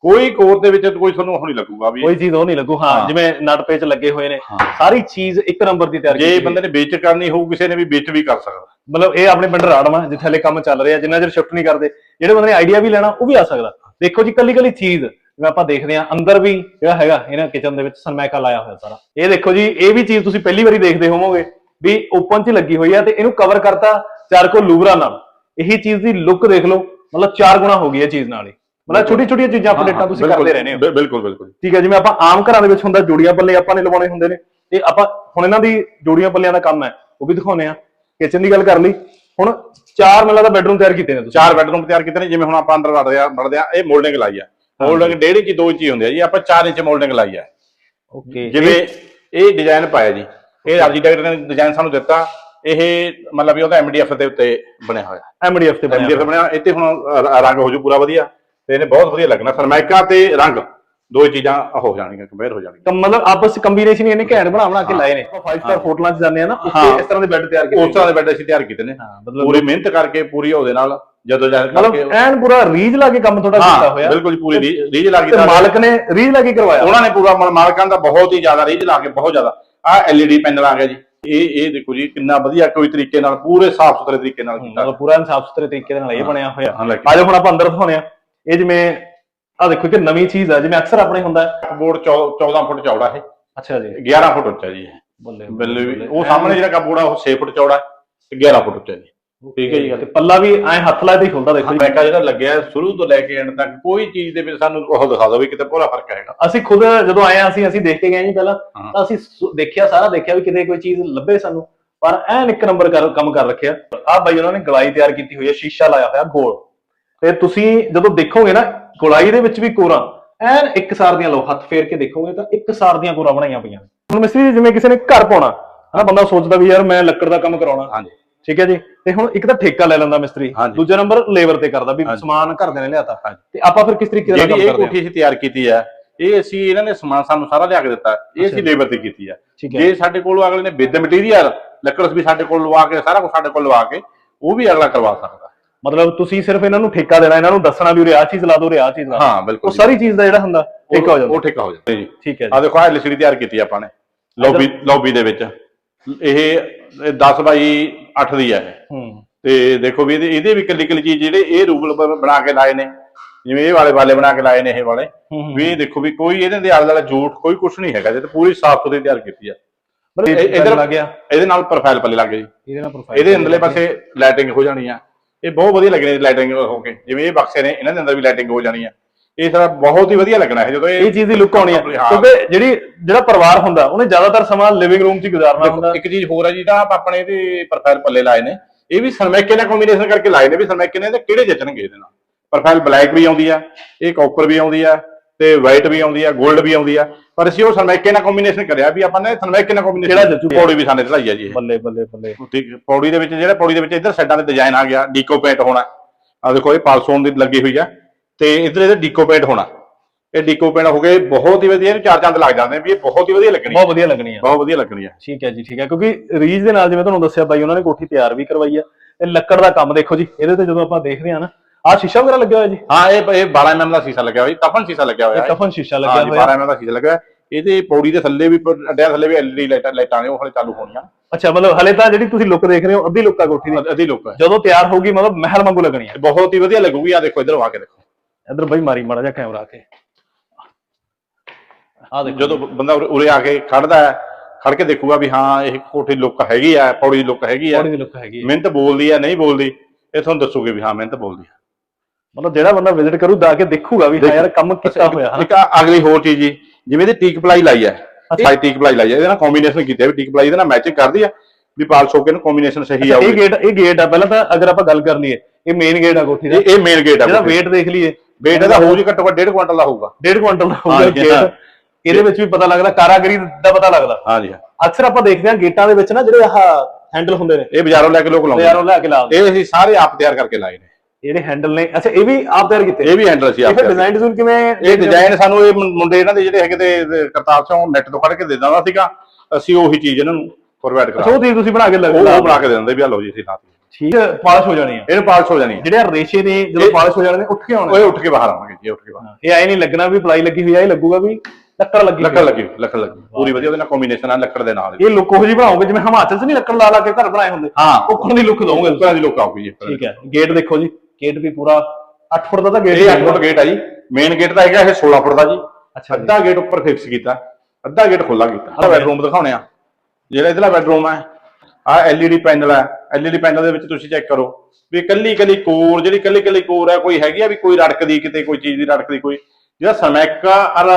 ਕੋਈ ਕੋਰ ਦੇ ਵਿੱਚ ਕੋਈ ਤੁਹਾਨੂੰ ਉਹ ਨਹੀਂ ਲੱਗੂਗਾ ਵੀ ਕੋਈ ਚੀਜ਼ ਉਹ ਨਹੀਂ ਲੱਗੂ ਹਾਂ ਹਾਂ। ਜਿਵੇਂ ਨਟ ਪੇਚ ਲੱਗੇ ਹੋਏ ਨੇ ਹਾਂ। ਸਾਰੀ ਚੀਜ਼ ਇੱਕ ਨੰਬਰ ਦੀ ਤਿਆਰ ਜੇ ਕੀਤੀ ਹੈ। ਬੰਦੇ ਨੇ ਵੇਚ ਕਰਨੀ ਹੋਊ ਕਿਸੇ ਨੇ ਵੀ ਵੇਚ ਵੀ ਕਰ ਸਕਦਾ ਮਤਲਬ ਇਹ ਆਪਣੇ ਪਿੰਡ ਰਾੜਵਾ ਜਿੱਥੇ ਹਲੇ ਕੰਮ ਚੱਲ ਰਿਹਾ ਜਿੰਨਾ ਚਿਰ ਸ਼ਿਫਟ ਨਹੀਂ ਕਰਦੇ ਜਿਹੜੇ ਬੰਦੇ ਨੇ ਆਈਡੀਆ ਵੀ ਲੈਣਾ ਉਹ ਵੀ ਆ ਸਕਦਾ ਦੇਖੋ ਜੀ ਕੱਲੀ ਕੱਲੀ ਚੀਜ਼ ਜਿਵੇਂ ਆਪਾਂ ਦੇਖਦੇ ਹਾਂ ਅੰਦਰ ਵੀ ਜਿਹੜਾ ਹੈਗਾ ਇਹਨਾਂ ਕਿਚਨ ਦੇ ਵਿੱਚ ਸਨਮੈਕਾ ਲਾਇਆ ਹੋਇਆ ਸਾਰਾ ਇਹ ਦੇਖੋ ਜੀ ਇਹ ਵੀ ਚੀਜ਼ ਤੁਸੀਂ ਪਹਿਲੀ ਵਾਰੀ ਦੇਖਦੇ ਹੋਵੋਗੇ ਵੀ ਓਪਨ 'ਚ ਲੱਗੀ ਹੋਈ ਹੈ ਤੇ ਇਹਨੂੰ ਕਵਰ ਕਰਤਾ ਚਾਰਕੋ ਲੂਬਰਾ ਨਾਲ ਇਹੀ ਚੀਜ਼ ਦੀ ਲੁੱਕ ਦੇਖ ਲਓ ਮਤਲਬ ਚਾਰ ਗੁਣਾ ਹੋ ਗਈ ਇਹ ਚੀਜ਼ ਨਾਲ ਹੀ ਮਤਲਬ ਛੋਟੀ ਛੋਟੀਆਂ ਚੀਜ਼ਾਂ ਅਪਡੇਟਾਂ ਤੁਸੀਂ ਕਰਦੇ ਰਹਿੰਦੇ ਹੋ। ਬਿਲ- ਬਿਲਕੁਲ ਬਿਲਕੁਲ। ਠੀਕ ਹੈ ਜਿਵੇਂ ਆਪਾਂ ਆਮ ਘਰਾਂ ਦੇ ਵਿੱਚ ਹੁੰਦਾ ਜੋੜੀਆਂ ਪੱਲੇ ਆਪਾਂ ਨੇ ਲਵਾਉਣੇ ਹੁੰਦੇ ਨੇ। ਤੇ ਆਪਾਂ ਹੁਣ ਇਹਨਾਂ ਦੀ ਜੋੜੀਆਂ ਪੱਲਿਆਂ ਦਾ ਕੰਮ ਹੈ ਉਹ ਵੀ ਦਿਖਾਉਨੇ ਆ ਕਿਚਨ ਦੀ ਗੱਲ ਕਰ ਲਈ। ਹੁਣ ਚਾਰ ਮਿਲਾ ਦਾ ਬੈਡਰੂਮ ਤਿਆਰ ਕੀਤੇ ਨੇ ਤੁਸੀਂ। ਚਾਰ ਬੈਡਰੂਮ ਤਿਆਰ ਕੀਤੇ ਨੇ ਜਿਵੇਂ ਹੁਣ ਆਪਾਂ ਅੰਦਰ ਵੜਦੇ ਆ ਵੜਦੇ ਆ ਇਹ ਮੋਲਡਿੰਗ ਲਾਈ ਆ। ਮੋਲਡਿੰਗ 1.5 ਇੰਚ 2 ਇੰਚ ਹੀ ਹੁੰਦੇ ਆ ਜੀ ਆਪਾਂ 4 ਇੰਚ ਮੋਲਡਿੰਗ ਲਾਈ ਆ। ਓਕੇ ਜਿਵੇਂ ਇਹ ਡਿਜ਼ਾਈਨ ਪਾਇਆ ਜੀ ਇਹ ਆਰਕੀਟੈਕਟ ਨੇ ਡਿਜ਼ਾਈਨ ਸਾਨੂੰ ਦਿੱਤਾ। ਇਹ ਮਤਲਬ ਵੀ ਉਹਦਾ ਐਮਡੀਐਫ ਦੇ ਉੱਤੇ ਬਣਿਆ ਹੋਇਆ। ਐਮਡੀਐਫ ਤੇ ਬਣਿਆ ਐਮਡੀਐਫ ਬਣਿਆ ਇੱਥੇ ਹੁਣ ਰੰਗ ਹੋ ਜੂ ਪੂਰਾ ਵਧੀਆ। ਤੇ ਇਹਨੇ ਬਹੁਤ ਵਧੀਆ ਲੱਗਣਾ ਸਰਮੈਕਾ ਤੇ ਰੰਗ ਦੋ ਹੀ ਚੀਜ਼ਾਂ ਹੋ ਜਾਣਗੀਆਂ ਕੰਪੇਅਰ ਹੋ ਜਾਣਗੀਆਂ। ਤਾਂ ਮਤਲਬ ਆਪਸ ਕੰਬੀਨੇਸ਼ਨ ਇਹਨੇ ਘੈਂਟ ਬਣਾ ਬਣਾ ਕੇ ਲਾਏ ਨੇ। ਆਪਾਂ 5 ਸਟਾਰ ਹੋਟਲਾਂ 'ਚ ਜਾਂਦੇ ਆ ਨਾ ਉੱਥੇ। ਇਸ ਤਰ੍ਹਾਂ ਦੇ ਬੈੱਡ ਤਿਆਰ ਕੀਤੇ ਉਸ ਤਰ੍ਹਾਂ ਦੇ ਬੈੱਡ ਅਸੀਂ ਤਿਆਰ ਕੀਤੇ ਨੇ। ਹਾਂ ਮਤਲਬ ਪੂਰੀ ਮਿਹਨਤ ਕਰਕੇ ਪੂਰੀ ਉਹਦੇ ਨਾਲ ਜਦੋਂ ਜਾ ਮਤਲਬ ਐਨ ਪੂਰਾ ਰੀਜ ਲਾ ਕੇ ਕੰਮ ਤੁਹਾਡਾ ਕੀਤਾ ਹੋਇਆ। ਬਿਲਕੁਲ ਜੀ, ਪੂਰੀ ਰੀ- ਰੀਝ ਲੱਗੀ ਤੇ ਮਾਲਕ ਨੇ ਰੀਜ ਲਾ ਕੇ ਕਰਵਾਇਆ। ਉਹਨਾਂ ਨੇ ਪੂਰਾ ਮਾਲਕਾਂ ਦਾ ਬਹੁਤ ਹੀ ਜ਼ਿਆਦਾ ਰੀਝ ਲਾ ਕੇ ਬਹੁਤ ਜ਼ਿਆਦਾ। ਆ ਐਲਈਡੀ ਪੈਨਲ ਆ ਗਿਆ ਜੀ। ਇਹ ਇਹ ਦੇਖੋ ਜੀ ਕਿੰਨਾ ਵਧੀਆ ਕੋਈ ਤਰੀਕੇ ਨਾਲ ਪੂਰੇ ਸਾਫ਼ ਸੁਥਰੇ ਤਰੀਕੇ ਨਾਲ ਕੀਤਾ। ਮਤਲਬ ਪੂਰਾ ਸਾਫ਼ ਸੁਥਰੇ ਤਰੀਕੇ ਨਾਲ ਇਹ ਬਣਿਆ ਹੋਇਆ। ਲੈ ਕੇ। ਆਜੋ ਹੁਣ ਆਪਾਂ ਅੰਦਰ ਦਿਖਾਉਣੇ ਆ ਇਹ ਜਿਵੇਂ ਆ ਦੇਖੋ ਕਿ ਨਵੀਂ ਚੀਜ਼ ਆ ਜਿਵੇਂ ਅਕਸਰ ਆਪਣੇ ਹੁੰਦਾ ਹੈ। ਬੋਰਡ 14 ਫੁੱਟ ਚੌੜਾ ਹੈ। ਅੱਛਾ ਜੀ। 11 ਫੁੱਟ ਉੱਚਾ ਜੀ ਇਹ। ਬੱਲੇ ਬਿੱਲ ਵੀ ਉਹ ਸਾਹਮਣੇ ਜਿਹੜਾ ਕਪਬੋਰਡ ਆ ਉਹ 6 ਫੁੱਟ ਚੌੜਾ ਹੈ ਤੇ 11 ਫੁੱਟ ਉੱਚਾ ਜੀ। ਠੀਕ ਹੈ ਜੀ ਤੇ ਪੱਲਾ ਵੀ ਐ ਹੱਥ ਲਾਏ ਤੇ ਹੀ ਖੁੱਲਦਾ ਦੇਖੋ ਜੀ। ਸਰਮੈਕਾ ਜਿਹੜਾ ਲੱਗਿਆ ਹੈ, ਸ਼ੁਰੂ ਤੋਂ ਲੈ ਕੇ ਐਂਡ ਤੱਕ ਕੋਈ ਚੀਜ਼ ਦੇ ਵਿੱਚ ਸਾਨੂੰ ਉਹ ਦਿਖਾ ਦਿਓ ਵੀ ਕਿਤੇ ਪੂਰਾ ਫ਼ਰਕ ਹੈਗਾ। ਅਸੀਂ ਖੁਦ ਜਦੋਂ ਆਏ ਹਾਂ, ਅਸੀਂ ਅਸੀਂ ਦੇਖ ਕੇ ਗਏ ਜੀ ਪਹਿਲਾਂ ਹਾਂ। ਤਾਂ ਅਸੀਂ ਸੁ- ਦੇਖਿਆ ਸਾਰਾ ਦੇਖਿਆ ਵੀ ਕਿਤੇ ਕੋਈ ਚੀਜ਼ ਲੱਭੇ ਸਾਨੂੰ। ਪਰ ਐਨ ਇੱਕ ਨੰਬਰ ਕਰ ਕੰਮ ਕਰ ਰੱਖਿਆ। ਆਹ ਬਾਈ ਉਹਨਾਂ ਨੇ ਗਲਾਈ ਤਿਆਰ ਕੀਤੀ ਹੋਈ ਹੈ ਸ਼ੀਸ਼ਾ ਲਾਇਆ ਹੋਇਆ ਗੋਲ। ਤੇ ਤੁਸੀਂ ਜਦੋਂ ਦੇਖੋਗੇ ਨਾ ਗਲਾਈ ਦੇ ਵਿੱਚ ਵੀ ਕੋਰਾਂ ਐਨ ਇੱਕ ਸਾਰ ਦੀਆਂ ਲਓ ਹੱਥ ਫੇਰ ਕੇ ਦੇਖੋਗੇ ਤਾਂ ਇੱਕ ਸਾਰ ਦੀਆਂ ਕੋਰਾਂ ਬਣਾਈਆਂ ਪਈਆਂ। ਹੁਣ ਮਿਸਤਰੀ ਜਿਵੇਂ ਕਿਸੇ ਨੇ ਘਰ ਪਾਉਣਾ ਹਨਾ ਬੰਦਾ ਸੋਚਦਾ ਵੀ ਯਾਰ ਮੈਂ ਲੱਕੜ ਦਾ ਕੰਮ ਕਰਾਉਣਾ। ਹਾਂਜੀ। ਠੀਕ ਹੈ ਜੀ? ਤੇ ਹੁਣ ਇੱਕ ਤਾਂ ਠੇਕਾ ਲੈ ਲੈਂਦਾ ਮਿਸਤਰੀ। ਦੂਜਾ ਨੰਬਰ ਲੇਬਰ ਤੇ ਕਰਦਾ ਵੀ। ਸਮਾਨ ਘਰਦਿਆਂ ਨੇ ਲਿਆਤਾ। ਤੇ ਆਪਾਂ ਫਿਰ ਕਿਸ ਤਰੀਕੇ ਦਾ ਕੰਮ ਇਹ ਕਰਦੇ ਹਾਂ ਕੋਠੀ ਅਸੀਂ ਤਿਆਰ ਕੀਤੀ ਹੈ ਇਹ ਅਸੀਂ ਇਹਨਾਂ ਨੇ ਸਮਾਨ ਸਾਨੂੰ ਸਾਰਾ ਲਿਆ ਕੇ ਦਿੱਤਾ ਇਹ ਅਸੀਂ। ਲੇਬਰ ਤੇ ਕੀਤੀ ਹੈ। ਜੇ ਸਾਡੇ ਕੋਲ ਅਗਲੇ ਨੇ ਵਿਦ ਮਟੀਰੀਅਲ ਲੱਕੜ ਵੀ ਸਾਡੇ ਕੋਲ ਲਵਾ ਕੇ ਸਾਰਾ ਕੁਝ ਸਾਡੇ ਕੋਲ ਲਵਾ ਕੇ ਉਹ ਵੀ ਅਗਲਾ ਕਰਵਾ ਸਕਦਾ। ਮਤਲਬ ਤੁਸੀਂ ਸਿਰਫ ਇਹਨਾਂ ਨੂੰ ਠੇਕਾ ਦੇਣਾ ਇਹਨਾਂ ਨੂੰ ਦੱਸਣਾ ਵੀ ਉਰੇ ਆਹ ਚੀਜ਼ ਲਾ ਦਿਓ ਉਰੇ ਚੀਜ਼ ਲਾ ਦਿਓ। ਹਾਂ ਉਹ ਬਿਲਕੁਲ ਜੀ। ਸਾਰੀ ਚੀਜ਼ ਦਾ ਜਿਹੜਾ ਹੁੰਦਾ ਠੇਕਾ ਹੋ ਉਹ- ਜਾਂਦਾ। ਉਹ ਠੇਕਾ ਹੋ ਜਾਂਦਾ। ਜੀ। ਠੀਕ ਹੈ ਆ ਜੀ ਦੇਖੋ ਆ ਐਲਸੀਡੀ ਤਿਆਰ ਕੀਤੀ ਆਪਾਂ ਨੇ ਲੌਬੀ ਲੌਬੀ ਦੇ ਵਿੱਚ। ਇਹ 10 ਬਾਈ 8 ਦੀ ਹੈ। ਇਹ ਹੂੰ। ਤੇ ਦੇਖੋ ਵੀ ਇਹਦੇ ਇਹਦੇ ਵੀ ਕੱਲੀ ਕੱਲੀ ਚੀਜ਼ ਜਿਹੜੇ ਇਹ ਰੂਬਲ ਬ- ਬਣਾ ਕੇ ਲਾਏ ਨੇ ਜਿਵੇਂ ਇਹ ਵਾਲੇ ਵਾਲੇ ਬਣਾ ਕੇ ਲਾਏ ਨੇ ਇਹ ਵਾਲੇ। ਵੀ ਇਹ ਦੇਖੋ ਵੀ ਕੋਈ ਇਹਦੇ ਦੇ ਆਲੇ ਦੁਆਲੇ ਜੂਠ ਕੋਈ ਕੁਝ ਨਹੀਂ ਹੈਗਾ ਜੇ ਤੇ ਪੂਰੀ ਸਾਫ਼ ਸੁਥਰੀ ਤਿਆਰ ਕੀਤੀ ਆ। ਮਤਲਬ ਇਹ- ਲੱਗ ਗਿਆ। ਇਹਦੇ ਨਾਲ ਪ੍ਰੋਫਾਈਲ ਪੱਲੇ ਲੱਗ ਜੀ। ਇਹਦੇ ਨਾਲ ਪ੍ਰੋਫਾਈਲ ਇਹਦੇ ਅੰਦਰਲੇ ਪਾਸੇ ਲਾਈਟਿੰਗ ਹੋ ਜਾਣੀ ਆ। ਇਹ ਬਹੁਤ ਵਧੀਆ ਲੱਗਣੇ ਲਾਈਟਿੰਗ ਹੋ ਕੇ। ਜਿਵੇਂ ਇਹ ਬਕਸੇ ਨੇ ਇਹਨਾਂ ਦੇ ਅੰਦਰ ਵੀ ਲਾਈਟਿੰਗ ਹੋ ਜਾਣੀ ਆ। ਇਹ ਸਾਰਾ ਬਹੁਤ ਹੀ ਵਧੀਆ ਲੱਗਣਾ ਹੈ ਜਦੋਂ ਇਹ ਚੀਜ਼ ਦੀ ਲੁੱਕ ਆਉਣੀ ਹੈ। ਕਿਉਂਕਿ ਜਿਹੜੀ ਜਿਹੜਾ ਪਰਿਵਾਰ ਹੁੰਦਾ ਉਹਨੇ ਜ਼ਿਆਦਾਤਰ ਸਮਾਂ ਲਿਵਿੰਗ ਰੂਮ 'ਚ ਹੀ ਗੁਜ਼ਾਰਨਾ ਹੁੰਦਾ। ਇੱਕ ਚੀਜ਼ ਹੋਰ ਹੈ ਜੀ ਤਾਂ ਆਪ ਆਪਣੇ ਇਹਦੇ ਪ੍ਰੋਫਾਈਲ ਪੱਲੇ ਲਾਏ ਨੇ। ਇਹ ਵੀ ਸਰਮੈਕੇ ਨਾਲ ਕੰਬੀਨੇਸ਼ਨ ਕਰਕੇ ਲਾਏ ਨੇ ਵੀ ਸਰਮੈਕੇ ਨੇ ਤੇ ਕਿਹੜੇ ਜੱਚਣਗੇ ਇਹਦੇ ਨਾਲ? ਪ੍ਰੋਫਾਈਲ ਬਲੈਕ ਵੀ ਆਉਂਦੀ ਆ ਇਹ ਕਾਪਰ ਵੀ ਆਉਂਦੀ ਆ। ਤੇ ਵਾਈਟ ਵੀ ਆਉਂਦੀ ਆ 골ਡ ਵੀ ਆਉਂਦੀ ਆ। ਪਰ ਅਸੀਂ ਉਹ ਸਰਮੈਕੇ ਨਾਲ ਕੰਬੀਨੇਸ਼ਨ ਕਰਿਆ ਵੀ ਆਪਾਂ ਨੇ ਸਰਮੈਕੇ ਨਾਲ ਕੰਬੀਨੇਸ਼ਨ ਕਿਹੜਾ ਜੱਚੂ? ਪੌੜੀ ਵੀ ਸਾਨੇ ਚੜਾਈ ਆ ਜੀ ਇਹ। ਬੱਲੇ ਬੱਲੇ ਬੱਲੇ। ਠੀਕ। ਪੌੜੀ ਦੇ ਵਿੱਚ ਜਿਹੜਾ ਪੌੜੀ ਦੇ ਵਿੱਚ ਇੱਧਰ ਸਾਈਡਾਂ ਤੇ ਡਿਜ਼ਾਈਨ ਆ ਗਿਆ ਡੀਕੋ ਪੇਂਟ ਹੋਣਾ। ਆ ਦੇਖੋ ਇਹ ਪਾਲਸੋਨ ਦੀ ਲੱਗੀ ਹੋਈ ਆ। ਤੇ ਇੱਧਰ ਇਹਦੇ ਡੀਕੋ ਪੇਂਟ ਹੋਣਾ। ਇਹ ਡੀਕੋ ਪੇਂਟ ਹੋ ਗਏ ਬਹੁਤ ਹੀ ਵਧੀਆ ਇਹਨੂੰ ਚਾਰ ਚੰਦ ਲੱਗ ਜਾਂਦੇ ਵੀ ਇਹ ਬਹੁਤ ਹੀ ਵਧੀਆ ਲੱਗਣੀ ਆ। ਬਹੁਤ ਵਧੀਆ ਲੱਗਣੀ ਹੈ ਬਹੁਤ ਵਧੀਆ ਲੱਗਣੀ ਆ। ਠੀਕ ਹੈ ਜੀ ਠੀਕ ਹੈ। ਕਿਉਂਕਿ ਰੀਜ ਦੇ ਨਾਲ ਜਿਵੇਂ ਤੁਹਾਨੂੰ ਦੱਸਿਆ ਬਾਈ ਉਹਨਾਂ ਨੇ ਕੋਠੀ ਤਿਆਰ ਵੀ ਕਰਵਾਈ ਹੈ ਤੇ ਲੱਕੜ ਦਾ ਕੰਮ ਦੇਖੋ ਜੀ ਇਹਦੇ ਤੇ ਜਦੋਂ ਆਪਾਂ ਦੇਖਦੇ ਹਾਂ ਨਾ ਆਹ ਸ਼ੀਸ਼ਾ ਵਗੈਰਾ ਲੱਗਿਆ ਹੋਇਆ ਜੀ? ਹਾਂ ਇਹ ਇਹ 12 mm ਦਾ ਸ਼ੀਸ਼ਾ ਲੱਗਿਆ ਹੋਇਆ ਜੀ ਤਫਨ ਸ਼ੀਸ਼ਾ ਲੱਗਿਆ ਹੋਇਆ ਇਹ ਹੈ। ਕਫਨ ਸ਼ੀਸ਼ਾ ਲੱਗਿਆ ਹੋਇਆ। 12 mm ਦਾ ਸ਼ੀਸ਼ਾ ਲੱਗਿਆ ਹੋਇਆ। ਇਹਦੇ ਪੌੜੀ ਦੇ ਥੱਲੇ ਵੀ ਅੱਡਿਆਂ ਥੱਲੇ ਵੀ ਐਲਈਡੀ ਲਾਈਟਾਂ ਲਾਈਟਾਂ ਨੇ ਉਹ ਹਲੇ ਚਾਲੂ ਹੋਣੀਆਂ। ਅੱਛਾ ਮਤਲਬ ਹਲੇ ਤਾਂ ਜਿਹੜੀ ਤੁਸੀਂ ਲੁੱਕ ਦੇਖ ਰਹੇ ਹੋ ਅੱਧੀ ਲੁੱਕ ਆ ਕੋਠੀ ਦੀ। ਅਧੀ ਲੋਕ ਹੈ ਜਦੋਂ ਤਿਆਰ ਹੋਊਗੀ ਮਤਲਬ ਮਹਿਲ ਵਾਂਗੂ ਲੱਗਣੀ ਹੈ ਬਹੁਤ ਹੀ ਵਧੀਆ ਲੱਗੂਗੀ ਆ ਦੇਖੋ ਇੱਧਰ ਆ ਕੇ ਦੇਖੋ। ਇਧਰ ਬਾਈ ਮਾਰੀ ਮਾੜਾ ਜਿਹਾ ਕੈਮਰਾ ਆ ਕੇ। ਆ ਦੇਖੋ। ਜਦੋਂ ਬੰਦਾ ਉਰੇ- ਆ ਕੇ ਖੜਦਾ ਹੈ ਖੜ ਕੇ ਦੇਖੂਗਾ ਵੀ ਹਾਂ ਇਹ ਕੋਠੀ ਲੁੱਕ ਹੈਗੀ ਆ ਪੌੜੀ ਦੀ ਲੁੱਕ ਹੈਗੀ ਆ। ਬੋਡੀ ਦੀ ਲੁੱਕ ਹੈਗੀ। ਮਿਹਨਤ ਬੋਲਦੀ ਆ ਨਹੀਂ ਬੋਲਦੀ ਇਹ ਤੁਹਾਨੂੰ ਦੱਸੂਗੇ ਵੀ ਹਾਂ ਮਿਹਨਤ ਬੋਲਦੀ ਆ। ਮਤਲਬ ਜਿਹੜਾ ਬੰਦਾ ਵਿਜ਼ਿਟ ਕਰੂ ਦਾ ਕੇ ਦੇਖੂਗਾ ਵੀ ਹਾਂ ਯਾਰ ਕੰਮ ਕੀਤਾ ਹੋਇਆ। ਇੱਕ ਅਗਲੀ ਹੋਰ ਚੀਜ਼ ਜੀ ਜਿਵੇਂ ਇਹਦੀ ਟੀਕ ਪਲਾਈ ਲਾਈ ਹੈ ਸਾਈ ਟੀਕ ਪਲਾਈ ਲਾਈ ਹੈ ਇਹਦੇ ਨਾਲ ਕੰਬੀਨੇਸ਼ਨ ਕੀਤੀ ਹੈ ਵੀ ਟੀਕ ਪਲਾਈ ਇਹਦੇ ਨਾਲ ਮੈਚਿੰਗ ਕਰਦੀ ਆ ਵੀ ਪਾਲ ਸ਼ੋਕੇ ਨੂੰ ਕੰਬੀਨੇਸ਼ਨ ਸਹੀ ਇਹ ਆਊਗੀ। ਗੇਟ ਇਹ ਗੇਟ ਆ ਪਹਿਲਾਂ ਤਾਂ ਅਗਰ ਆਪਾਂ ਗੱਲ ਕਰ ਲਈਏ ਇਹ ਮੇਨ ਗੇਟ ਆ ਕੋਠੀ ਦਾ। ਇਹ ਇਹ ਮੇਨ ਗੇਟ ਆ ਜਿਹੜਾ weight ਦੇਖ ਲਈਏ। weight ਇਹਦਾ ਹੋਊ ਜੀ ਘੱਟੋ ਘੱਟ 1.5 ਕੁਇੰਟਲ ਦਾ ਹੋਊਗਾ। 1.5 ਕੁਇੰਟਲ ਦਾ ਹੋਊਗਾ ਹਾਂਜੀ। ਗੇਟ ਇਹਦੇ ਵਿੱਚ ਵੀ ਪਤਾ ਲੱਗਦਾ ਕਾਰਾਗਰੀ ਦਾ ਪਤਾ ਲੱਗਦਾ। ਹਾਂ ਜੀ ਹਾਂ। ਅਕਸਰ ਆਪਾਂ ਦੇਖਦੇ ਹਾਂ ਗੇਟਾਂ ਦੇ ਵਿੱਚ ਨਾ ਜਿਹੜੇ ਆਹ ਹੈਂਡਲ ਹੁੰਦੇ ਨੇ। ਇਹ ਬਾਜ਼ਾਰੋਂ ਲੈ ਕੇ ਲੋਕ ਲਾਉਂਦੇ ਬਾਜ਼ਾਰੋਂ ਲੈ ਕੇ ਲਾ ਦਿੰਦੇ ਇਹ ਅਸੀਂ ਸਾਰੇ ਆਪ ਤਿਆਰ ਕਰਕੇ ਲਾਏ ਨੇ। ਜਿਹੜੇ ਹੈਂਡਲ ਨੇ ਅੱਛਾ ਇਹ ਵੀ ਆਪ ਤਿਆਰ ਕੀਤੇ? ਇਹ ਵੀ ਹੈਂਡਲ ਸੀ ਇਹ ਆਪ ਤਿਆਰ ਡਿਜ਼ਾਈਨ ਡਿਜ਼ਾਈਨ ਕਿਵੇਂ ਇਹ ਡਿਜ਼ਾਈਨ ਸਾਨੂੰ ਇਹ ਮੁੰਡੇ ਇਹਨਾਂ ਦੇ ਜਿਹੜੇ ਹੈਗੇ ਤੇ ਕਰਤਾਰ ਸਿੰਘ ਨੈਟ ਤੋਂ ਕੱਢ ਕੇ ਦੇ ਦਿੰਦਾ ਸੀਗਾ। ਅਸੀਂ ਉਹੀ ਚੀਜ਼ ਇਹਨਾਂ ਨੂੰ ਫੋਰਵਰਡ ਕਰਾ ਉਹ ਚੀਜ਼ ਤੁਸੀਂ ਬਣਾ ਕੇ ਲੱਗ ਉਹ ਉਹ ਬਣਾ ਕੇ ਦੇ ਦਿੰਦੇ ਵੀ ਆ ਲਓ ਜੀ ਅਸੀਂ ਲਾਤੀ ਠੀਕ ਹੈ ਪਾਲਿਸ਼ ਹੋ ਜਾਣੀ ਆ ਇਹਨੂੰ ਪਾਲਿਸ਼ ਹੋ ਜਾਣੀ ਹੈ। ਜਿਹੜੇ ਰੇਸ਼ੇ ਨੇ ਜਦੋਂ ਇਹ- ਪਾਲਿਸ਼ ਹੋ ਜਾਣੇ ਨੇ ਉੱਠ ਕੇ ਆਉਣੇ ਓਏ ਉੱਠ ਕੇ ਬਾਹਰ ਆਵਾਂਗੇ ਜੀ ਉੱਠ ਕੇ ਬਾਹਰ। ਇਹ ਐ ਨਹੀਂ ਲੱਗਣਾ ਵੀ ਪਲਾਈ ਲੱਗੀ ਹੋਈ ਆ ਇਹ ਲੱਗੂਗਾ ਵੀ ਲੱਕੜ ਲੱਗੀ ਲੱਕੜ। ਲੱਗੀ ਲੱਕੜ ਲੱਗੀ ਪੂਰੀ ਵਧੀਆ ਉਹਦੇ ਨਾਲ ਕੰਬੀਨੇਸ਼ਨ ਆ ਲੱਕੜ ਦੇ ਨਾਲ। ਇਹ ਲੁੱਕ ਉਹ ਜੀ ਬਣਾਓਗੇ ਜਿਵੇਂ ਹਿਮਾਚਲ 'ਚ ਨਹੀਂ ਲੱਕੜ ਲਾ ਲਾ ਕੇ ਘਰ ਬਣਾਏ ਹੁੰਦੇ। ਹਾਂ। ਉੱਕਣ ਦੀ ਲੁੱਕ ਦੋਗੇ ਉੱਪਰਾਂ ਦੀ ਲੋਕ ਆਊਗੀ ਜੀ ਠੀਕ ਹੈ। ਗੇਟ ਦੇਖੋ ਜੀ। ਗੇਟ ਵੀ ਪੂਰਾ 8 ਫੁੱਟ ਦਾ ਤਾਂ ਗੇਟ ਇਹ 8 ਫੁੱਟ ਗੇਟ ਆ ਜੀ। ਮੇਨ ਗੇਟ ਤਾਂ ਹੈਗਾ ਇਹ 16 ਫੁੱਟ ਦਾ ਜੀ। ਅੱਧਾ ਗੇਟ ਉੱਪਰ ਫਿਕਸ ਕੀਤਾ। ਅੱਧਾ ਗੇਟ ਖੁੱਲਾ ਕੀਤਾ। ਆ ਬੈਡਰੂਮ ਦਿਖਾਉਣੇ ਆ। ਜਿਹੜਾ ਇਹਦਾ ਬੈਡਰੂਮ ਹੈ ਆ ਐਲਈਡੀ ਪੈਨਲ ਹੈ ਐਲਈਡੀ ਪੈਨਲ ਦੇ ਵਿੱਚ ਤੁਸੀਂ ਚੈੱਕ ਕਰੋ ਵੀ ਕੱਲੀ ਕੱਲੀ ਕੋਰ ਜਿਹੜੀ ਕੱਲੀ ਕੱਲੀ ਕੋਰ ਹੈ ਕੋਈ ਹੈਗੀ ਆ ਵੀ ਕੋਈ ਰੜਕਦੀ ਕਿਤੇ ਕੋਈ ਚੀਜ਼ ਦੀ ਰੜਕਦੀ ਕੋਈ? ਜਿਹੜਾ ਸਮੈਕਾ ਔਰ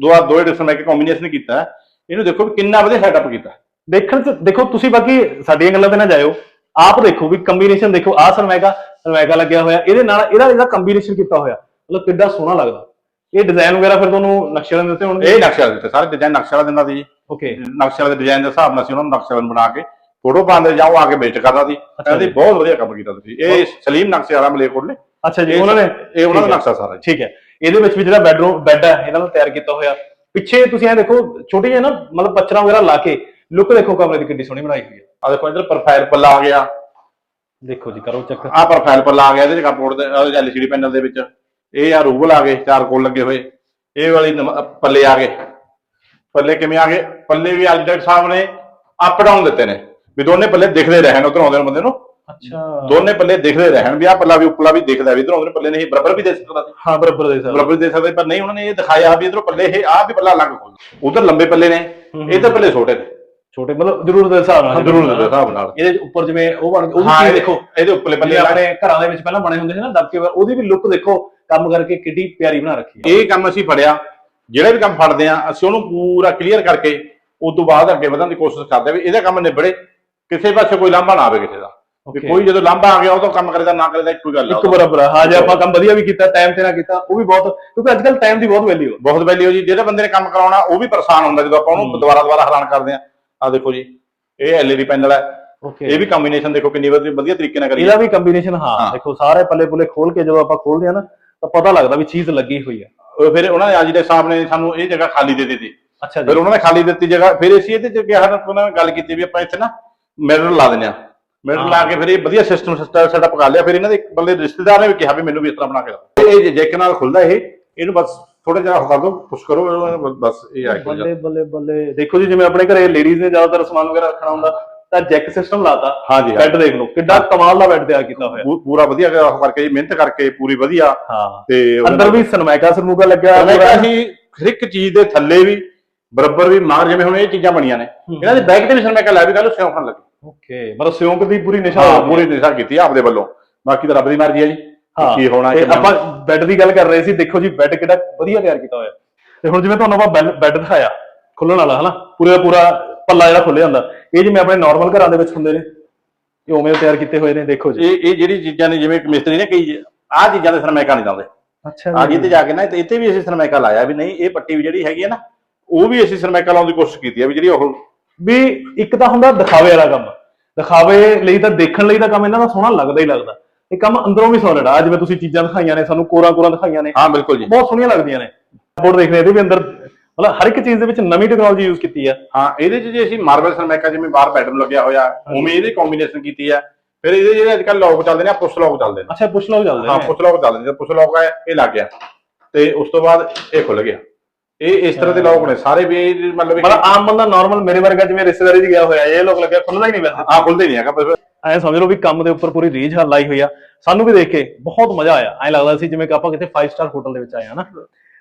ਦੁਆ ਦੋਏ ਸਮੈਕ ਕੰਬੀਨੇਸ਼ਨ ਕੀਤਾ ਇਹਨੂੰ ਦੇਖੋ ਕਿੰਨਾ ਵਧੀਆ ਸੈਟਅਪ ਕੀਤਾ। ਦੇਖਣ ਦੇਖੋ ਤੁਸੀਂ ਬਾਕੀ ਸਾਡੀਆਂ ਗੱਲਾਂ ਤੇ ਨਾ ਜਾਇਓ। ਆਪ ਦੇਖੋ ਵੀ ਕੰਬੀਨੇਸ਼ਨ ਦੇਖੋ ਆਹ ਸਰਮੈਗਾ ਸਰਮੈਗਾ ਲੱਗਿਆ ਹੋਇਆ। ਇਹਦੇ ਨਾਲ ਇਹਦਾ ਇਹਦਾ ਕੰਬੀਨੇਸ਼ਨ ਕੀਤਾ ਹੋਇਆ। ਮਤਲਬ ਕਿੱਡਾ ਸੋਹਣਾ ਲੱਗਦਾ। ਇਹ ਡਿਜ਼ਾਈਨ ਵਗੈਰਾ ਫਿਰ ਤੁਹਾਨੂੰ ਨਕਸ਼ੇ ਵਾਲੇ ਦਿੱਤੇ ਹੋਣਗੇ? ਇਹ ਨਕਸ਼ਾ ਦਿੱਤਾ ਸਾਰੇ ਡਿਜ਼ਾਈਨ ਨਕਸ਼ਾ ਵਾਲਾ ਦਿੰਦਾ ਸੀ ਜੀ। ਓਕੇ ਨਕਸ਼ੇ ਵਾਲੇ ਡਿਜ਼ਾਈਨ ਦੇ ਹਿਸਾਬ ਨਾਲ ਸੀ ਉਹਨਾਂ ਨੂੰ ਨਕਸ਼ਾ ਬਣਾ ਕੇ ਫੋਟੋ ਪਾਉਂਦੇ ਜਾਓ ਆ ਕੇ ਵੇਚ ਕਰਦਾ ਸੀ। ਕਹਿੰਦੇ ਬਹੁਤ ਵਧੀਆ ਕੰਮ ਕੀਤਾ ਤੁਸੀਂ। ਇਹ ਸਲੀਮ ਨਕਸ਼ੇ ਵਾਲਾ ਮਲੇਕੋਟ ਨੇ। ਅੱਛਾ ਜੀ ਉਹਨਾਂ ਨੇ ਇਹ ਉਹਨਾਂ ਦਾ। ਨਕਸ਼ਾ ਸਾਰਾ ਠੀਕ ਹੈ। ਇਹਦੇ ਵਿੱਚ ਵੀ ਜਿਹੜਾ ਬੈਡਰੂਮ ਬੈੱਡ ਹੈ ਇਹਨਾਂ ਨੂੰ ਤਿਆਰ ਕੀਤਾ ਹੋਇਆ। ਪਿੱਛੇ ਤੁਸੀਂ ਇਹ ਦੇਖੋ ਛੋਟੀ ਜਿਹੀ ਨਾ ਮਤਲਬ ਪੱਚਰਾਂ ਵਗੈਰਾ ਲਾ ਕੇ ਲੁੱਕ ਦੇਖੋ ਕਮਰੇ ਦੀ ਕਿੰਨੀ ਸੋਹਣੀ ਬਣਾਈ ਹੋਈ ਹੈ। ਆ ਦੇਖੋ ਇਧਰ ਪ੍ਰੋਫਾਈਲ ਪੱਲਾ ਆ ਗਿਆ। ਦੇਖੋ ਜੀ ਕਰੋ ਚੱਕ ਆ ਪ੍ਰੋਫਾਈਲ ਪੱਲਾ ਆ ਗਿਆ ਇਹਦੇ ਕਾਪੋਰਟ ਦੇ ਐਲਸੀਡੀ ਪੈਨਲ ਦੇ ਵਿੱਚ। ਇਹ ਆ ਰੂਬਲ ਆ ਗਏ ਚਾਰ ਕੋਲ ਲੱਗੇ ਹੋਏ। ਇਹ ਵਾਲੀ ਪੱਲੇ ਆ ਗਏ। ਪੱਲੇ ਕਿਵੇਂ ਆ ਗਏ? ਪੱਲੇ ਵੀ ਆਰਕੀਟੈਕਟ ਸਾਹਿਬ ਨੇ ਅਪ ਡਾਊਨ ਦਿੱਤੇ ਨੇ। ਵੀ ਦੋਨੇ ਪੱਲੇ ਦਿਖਦੇ ਰਹਿਣ ਉਧਰ ਆਉਂਦੇ ਨੂੰ ਬੰਦੇ ਨੂੰ। ਅੱਛਾ। ਦੋਨੇ ਪੱਲੇ ਦਿਖਦੇ ਰਹਿਣ ਵੀ ਆ ਪੱਲਾ ਵੀ ਉੱਪਰਲਾ ਵੀ ਦਿਖਦਾ ਵੀ ਇਧਰ ਆਉਂਦੇ ਨੂੰ ਪੱਲੇ ਨਹੀਂ ਬਰਾਬਰ ਵੀ ਦੇ ਸਕਦਾ ਸੀ ਹਾਂ ਬਰਾਬਰ ਦੇ ਸਾਹਿਬ ਬਰਾਬਰ ਦੇ ਸਕਦੇ ਪਰ ਨਹੀਂ ਉਹਨਾਂ ਨੇ ਇਹ ਦਿਖਾਇਆ ਵੀ ਇਧਰੋਂ ਪੱਲੇ ਇਹ ਆ ਵੀ ਪੱਲਾ ਅਲੱਗ ਖੋਲ ਉਧਰ ਲੰਬੇ ਪੱਲੇ ਨੇ ਇਧਰ ਪੱਲੇ ਛੋਟੇ ਨੇ। ਛੋਟੇ ਮਤਲਬ ਜ਼ਰੂਰਤ ਦੇ ਹਿਸਾਬ ਨਾਲ ਜ਼ਰੂਰ ਦੇ ਹਿਸਾਬ ਨਾਲ ਇਹਦੇ ਉੱਪਰ ਜਿਵੇਂ ਉਹ ਬਣ ਉਹ ਵੀ ਦੇਖੋ ਇਹਦੇ ਉੱਪਰਲੇ ਬੱਲੇ ਬੰਨੇ ਆਪਣੇ ਘਰਾਂ ਦੇ ਵਿੱਚ ਪਹਿਲਾਂ ਬਣੇ ਹੁੰਦੇ ਸੀ ਨਾ ਦਬਕੇ ਉਹਦੀ ਵੀ ਲੁੱਕ ਦੇਖੋ ਕੰਮ ਕਰਕੇ ਕਿੱਡੀ ਪਿਆਰੀ ਬਣਾ ਰੱਖੀ ਹੈ ਇਹ ਕੰਮ ਅਸੀਂ ਫੜਿਆ ਜਿਹੜਾ ਵੀ ਕੰਮ ਫੜਦੇ ਆ ਅਸੀਂ ਉਹਨੂੰ ਪੂਰਾ ਕਲੀਅਰ ਕਰਕੇ ਉਸ ਤੋਂ ਬਾਅਦ ਅੱਗੇ ਵਧਣ ਦੀ ਕੋਸ਼ਿਸ਼ ਕਰਦੇ ਆ ਵੀ ਇਹਦਾ ਕੰਮ ਨਿਬੜੇ ਕਿਸੇ ਪਾਸੇ ਕੋਈ ਲਾਂਭਾ ਨਾ ਆਵੇ ਕਿਸੇ ਦਾ ਵੀ. ਕੋਈ ਜਦੋਂ ਲਾਂਭਾ ਆ ਗਿਆ ਉਹ ਤਾਂ ਕੰਮ ਕਰੇਦਾ ਨਾ ਕਰੇਦਾ ਇੱਕੋ ਹੀ ਗੱਲ ਆ ਇੱਕ। ਬਰਾਬਰ ਆ। ਹਾਂ ਜੇ ਆਪਾਂ ਕੰਮ ਵਧੀਆ ਵੀ ਕੀਤਾ ਟਾਈਮ ਤੇ ਨਾ ਕੀਤਾ ਉਹ ਵੀ ਬਹੁਤ ਕਿਉਂਕਿ ਅੱਜ ਕੱਲ ਟਾਈਮ ਦੀ ਬਹੁਤ ਵੈਲਿਊ ਬਹੁਤ ਵੈਲਿਊ ਜੀ ਜਿਹੜੇ ਬੰਦੇ ਨੇ ਕੰਮ ਕਰਾਉਣਾ ਉਹ ਵੀ ਪਰੇਸ਼ਾਨ ਹੁੰਦਾ ਜਦੋਂ ਆਪਾਂ ਉਹਨੂੰ। ਦੁਬਾਰਾ ਦੁਬਾਰਾ ਹੈਰਾਨ ਕਰਦੇ ਆ ਆ ਦੇਖੋ ਜੀ ਇਹ ਐਲਈਡੀ ਪੈਨਲ ਹੈ। ਓਕੇ ਇਹ ਵੀ ਕੰਬੀਨੇਸ਼ਨ ਦੇਖੋ ਕਿੰਨੀ ਵਧੀਆ ਤਰੀਕੇ ਨਾਲ ਕਰੀ ਇਹਦਾ ਵੀ ਕੰਬੀਨੇਸ਼ਨ ਹਾਂ। ਦੇਖੋ ਸਾਰੇ ਪੱਲੇ ਪੁੱਲੇ ਖੋਲ ਕੇ ਜਦੋਂ ਆਪਾਂ ਖੋਲਦੇ ਆ ਨਾ ਤਾਂ ਪਤਾ ਲੱਗਦਾ ਵੀ ਚੀਜ਼ ਲੱਗੀ ਹੋਈ ਉਹ ਫਿਰ ਉਹਨਾਂ ਨੇ ਅੱਜ ਦੇ ਸਾਹਿਬ ਨੇ ਸਾਨੂੰ ਇਹ ਜਗ੍ਹਾ ਖਾਲੀ ਦੇ ਦਿੱਤੀ। ਅੱਛਾ ਫਿਰ ਉਹਨਾਂ ਨੇ ਖਾਲੀ ਦਿੱਤੀ ਜਗ੍ਹਾ ਫਿਰ ਅਸੀਂ ਇਹਦੇ ਚ ਕਿਹਾ ਉਹਨਾਂ ਨੇ ਗੱਲ ਕੀਤੀ ਵੀ ਆਪਾਂ ਇੱਥੇ ਨਾ ਮਿਰਰ ਲਾ ਦਿੰਦੇ ਆ ਮਿਰਰ। ਲਾ ਕੇ ਫਿਰ ਇਹ ਵਧੀਆ ਸਿਸਟਮ ਸੈਟਅਪ ਕਰ ਲਿਆ। ਫਿਰ ਇਹਨਾਂ ਦੇ ਇੱਕ ਬੰਦੇ ਰਿਸ਼ਤੇਦਾਰ ਨੇ ਵੀ ਕਿਹਾ ਵੀ ਮੈਨੂੰ ਵੀ ਇਸ ਤਰ੍ਹਾਂ ਬਣਾ ਕੇ ਦਿਓ। ਇਹ ਜੈਕ ਨਾਲ ਖੁੱਲਦਾ ਇਹ ਇਹਨੂੰ ਬਸ ਥੋੜਾ ਜਿਹਾ ਕਰ ਦਿਓ ਪੁਸ਼ ਕਰੋ ਇਹਨੂੰ ਬਸ ਇਹ ਆ ਬੱਲੇ ਬੱਲੇ ਬੱਲੇ। ਦੇਖੋ ਜੀ ਜਿਵੇਂ ਆਪਣੇ ਘਰੇ ਲੇਡੀਜ਼ ਨੇ ਜ਼ਿਆਦਾਤਰ ਸਮਾਨ ਵਗੈਰਾ ਰੱਖਣਾ ਹੁੰਦਾ ਤਾਂ ਜੈਕ ਸਿਸਟਮ ਲਾਤਾ ਹਾਂਜੀ ਬੈੱਡ ਦੇਖ ਲਓ ਕਿੱਡਾ ਕਮਾਲ ਦਾ ਬੈੱਡ ਤਿਆਰ ਕੀਤਾ ਹੋਇਆ। ਪੂ- ਪੂਰਾ ਵਧੀਆ ਉਹ ਕਰਕੇ ਜੀ, ਮਿਹਨਤ ਕਰਕੇ ਪੂਰੀ ਵਧੀਆ। ਹਾਂ। ਤੇ ਅੰਦਰ ਵੀ ਸਨਮਾਈਕਾ ਸਰਮੂਗਾ ਲੱਗਿਆ ਮੈਂ। ਕਿਹਾ ਹਰ ਇੱਕ ਚੀਜ਼ ਦੇ ਥੱਲੇ ਵੀ ਬਰਾਬਰ ਵੀ ਮਾਰ ਜਿਵੇਂ ਹੁਣ ਇਹ ਚੀਜ਼ਾਂ ਬਣੀਆਂ ਨੇ। ਇਹਨਾਂ ਦੇ ਬੈਕ ਤੇ ਵੀ ਸਾਨੂੰ ਮੈਂ ਕਿਹਾ ਲੈ ਵੀ ਕੱਲ ਸਿਉਂਖਣ ਲੱਗੇ। ਓਕੇ ਮਤਲਬ ਸਿਉਂਕ ਦੀ ਪੂਰੀ ਨਿਸ਼ਾਨ ਹਾਂ ਪੂਰੀ ਦਿਸ਼ਾ ਕੀਤੀ ਆ ਆਪਦੇ ਵੱਲੋਂ। ਬਾਕੀ ਤਾਂ ਰੱਬ ਦੀ ਮਰਜ਼ੀ ਹੈ ਜੀ। ਹਾਂ ਕੀ ਹੋਣਾ ਕਿੰਨਾ ਆਪਾਂ ਬੈੱਡ ਦੀ ਗੱਲ ਕਰ ਰਹੇ ਸੀ ਦੇਖੋ ਜੀ ਬੈੱਡ ਕਿੱਡਾ ਵਧੀਆ ਤਿਆਰ ਕੀਤਾ ਹੋਇਆ। ਤੇ ਹੁਣ ਜਿਵੇਂ ਤੁਹਾਨੂੰ ਆਪਾਂ ਬੈੱਡ ਦਿਖਾਇਆ ਖੁੱਲਣ ਵਾਲਾ ਹਨਾ? ਪੂਰਾ ਪੂਰਾ ਪੱਲਾ ਜਿਹੜਾ ਖੁੱਲਿਆ ਹੁੰਦਾ। ਇਹ ਜਿਵੇਂ ਆਪਣੇ ਨਾਰਮਲ ਘਰਾਂ ਦੇ ਵਿੱਚ ਹੁੰਦੇ ਨੇ ਇਹ ਉਵੇਂ ਤਿਆਰ ਕੀਤੇ ਹੋਏ ਨੇ ਦੇਖੋ ਜੀ। ਇਹ ਇਹ ਜਿਹੜੀ ਚੀਜ਼ਾਂ ਨੇ ਜਿਵੇਂ ਮਿਸਤਰੀ ਨੇ ਕਈ ਆਹ ਚੀਜ਼ਾਂ ਦੇ ਸਰਮੈਕਾ ਨਹੀਂ ਲਾਉਂਦੇ। ਅੱਛਾ ਆ ਤੇ ਜਾ ਕੇ ਨਾ ਇੱਥੇ ਵੀ ਅਸੀਂ ਸਰਮੈਕਾ ਲਾਇਆ ਵੀ ਨਹੀਂ ਇਹ ਪੱਟੀ ਵੀ ਜਿਹੜੀ ਹੈਗੀ ਹੈ ਨਾ ਉਹ ਵੀ ਅਸੀਂ ਸਰਮੈਕਾ ਲਾਉਣ ਦੀ ਕੋਸ਼ਿਸ਼ ਕੀਤੀ ਹੈ ਵੀ ਜਿਹੜੀ ਉਹ ਵੀ ਇੱਕ ਤਾਂ ਹੁੰਦਾ ਦਿਖਾਵੇ ਵਾਲਾ ਕੰਮ। ਦਿਖਾਵੇ ਲਈ ਤਾਂ ਦੇਖਣ ਲਈ ਤਾਂ ਕੰਮ ਇਹਨਾਂ ਦਾ ਸੋਹਣਾ ਲੱਗਦਾ ਹੀ ਲੱਗਦਾ। ਇਹ ਕੰਮ ਅੰਦਰੋਂ ਵੀ ਸੋਲਿਡ ਆ। ਜਿਵੇਂ ਤੁਸੀਂ ਚੀਜ਼ਾਂ ਦਿਖਾਈਆਂ ਨੇ ਸਾਨੂੰ ਕੋਰਾ ਕੋਰਾ ਦਿਖਾਈਆਂ ਨੇ। ਹਾਂ ਬਿਲਕੁਲ ਜੀ। ਬਹੁਤ ਸੋਹਣੀਆਂ ਲੱਗਦੀਆਂ ਨੇ। ਬੋਰਡ ਦੇਖਦੇ ਇਹਦੇ ਵੀ ਅੰਦਰ ਮਤਲਬ ਹਰ ਇੱਕ ਚੀਜ਼ ਦੇ ਵਿੱਚ ਨਵੀਂ ਟੈਕਨੋਲੋਜੀ ਯੂਜ਼ ਕੀਤੀ ਆ। ਹਾਂ ਇਹਦੇ 'ਚ ਜੇ ਅਸੀਂ ਮਾਰਬਲ ਸਰਮੈਕਾ ਜਿਵੇਂ ਬਾਹਰ ਬੈਡਰੂਮ ਲੱਗਿਆ ਹੋਇਆ ਉਵੇਂ ਇਹਦੀ ਕੰਬੀਨੇਸ਼ਨ ਕੀਤੀ ਹੈ ਫਿਰ ਇਹਦੇ ਜਿਹੜੇ ਅੱਜ ਕੱਲ ਲੋਕ ਚੱਲਦੇ ਨੇ ਪੁਸ਼ ਲੋਕ ਚੱਲਦੇ ਨੇ। ਅੱਛਾ ਪੁੱਛ ਲਓ ਚੱਲਦੇ ਹਾਂ ਨੇ। ਪੁਸ਼ ਲੋਕ ਚੱਲਦੇ ਨੇ। ਪੁਸ਼ ਲੋਕ ਹੈ ਇਹ ਲੱਗ ਗਿਆ। ਤੇ ਉਸ ਤੋਂ ਬਾਅਦ ਇਹ ਖੁੱਲ ਗਿਆ। ਇਹ ਇਸ ਤਰ੍ਹਾਂ ਦੇ ਲੋਕ ਨੇ। ਸਾਰੇ ਵੀ ਮਤਲਬ ਮਤਲਬ ਆਮ ਬੰਦਾ ਨਾਰਮਲ ਮੇਰੇ ਵਰਗਾ ਜਿਵੇਂ ਰਿਸ਼ਤੇਦਾਰੀ 'ਚ ਗਿਆ ਹੋਇਆ ਇਹ ਲੋਕ ਲੱਗਿਆ ਖੁੱਲਦਾ ਹੀ ਨਹੀਂ ਵੈਸੇ। ਆ ਖੁੱਲਦੇ ਨਹੀਂ ਹੈਗਾ। ਐ ਸਮਝ ਲਓ ਵੀ ਕੰਮ ਦੇ ਉੱਪਰ ਪੂਰੀ ਰੀਝ ਹੱਲ ਲਾਈ ਹੋਈ ਆ। ਸਾਨੂੰ ਵੀ ਦੇਖ ਕੇ ਬਹੁਤ ਮਜ਼ਾ ਆਇਆ। ਐ ਲੱਗਦਾ ਸੀ ਜਿਵੇਂ ਕਿ ਆਪਾਂ ਕਿਤੇ 5 ਸਟਾਰ ਹੋਟਲ ਦੇ ਵਿੱਚ ਆਏ ਆ ਨਾ।